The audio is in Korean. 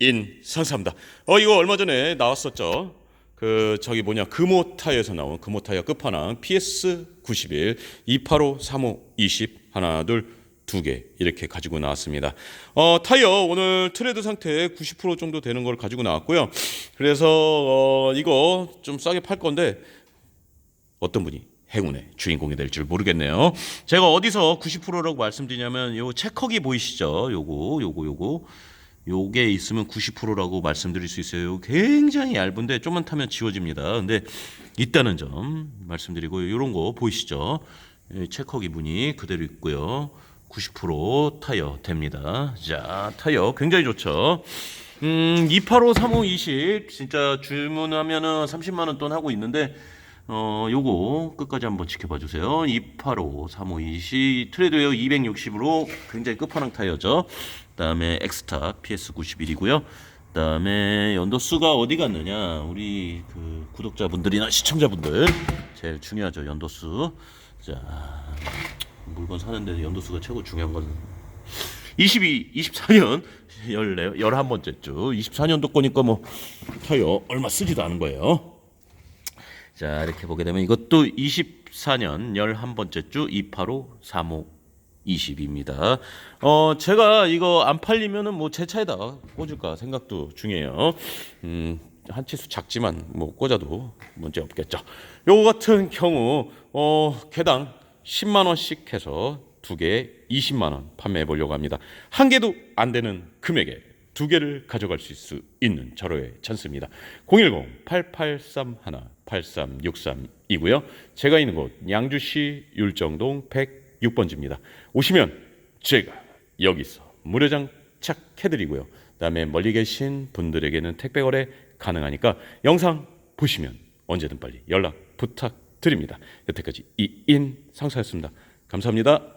이인 상사입니다. 어 이거 얼마 전에 나왔었죠. 그 저기 뭐냐 금호 타이어에서 나온 금호 타이어 끝판왕 PS 91 285 35 20 하나 둘 두 개 이렇게 가지고 나왔습니다. 어 타이어 오늘 트레드 상태 90% 정도 되는 걸 가지고 나왔고요. 그래서 어 이거 좀 싸게 팔 건데 어떤 분이 행운의 주인공이 될 줄 모르겠네요. 제가 어디서 90%라고 말씀드리냐면 요 체커기 보이시죠? 요거 요거 요거 요게 있으면 90%라고 말씀드릴 수 있어요. 굉장히 얇은데 좀만 타면 지워집니다. 근데 있다는 점 말씀드리고 요런 거 보이시죠? 이 체커기 무늬 그대로 있고요. 90% 타이어 됩니다. 자, 타이어 굉장히 좋죠. 음, 285 35 20 진짜 주문하면은 30만 원 돈 하고 있는데 어, 요거 끝까지 한번 지켜봐 주세요. 285 35 20 트레드웨어 260으로 굉장히 끝판왕 타이어죠. 그다음에 엑스타 PS 91이고요. 그다음에 연도수가 어디 갔느냐? 우리 그 구독자분들이나 시청자분들 제일 중요하죠. 연도수. 자, 물건 사는데 연도수가 최고 중요한 건 22, 24년 14, 11번째 주 24년도 거니까 뭐 타이어 얼마 쓰지도 않은 거예요. 자, 이렇게 보게 되면 이것도 24년 11번째 주 285 35 20입니다. 어, 제가 이거 안 팔리면은 뭐 제 차에다 꽂을까 생각도 중이에요. 음, 한 치수 작지만 뭐 꽂아도 문제 없겠죠. 요거 같은 경우 어, 개당 10만 원씩 해서 두 개 20만 원 판매해 보려고 합니다. 한 개도 안 되는 금액에 두 개를 가져갈 수 있는 절호의 찬스입니다. 010-8831-8363이고요. 제가 있는 곳 양주시 율정동 106번지입니다. 오시면 제가 여기서 무료 장 착해드리고요. 그다음에 멀리 계신 분들에게는 택배 거래 가능하니까 영상 보시면 언제든 빨리 연락 부탁드립니다. 여태까지 이인 상사였습니다. 감사합니다.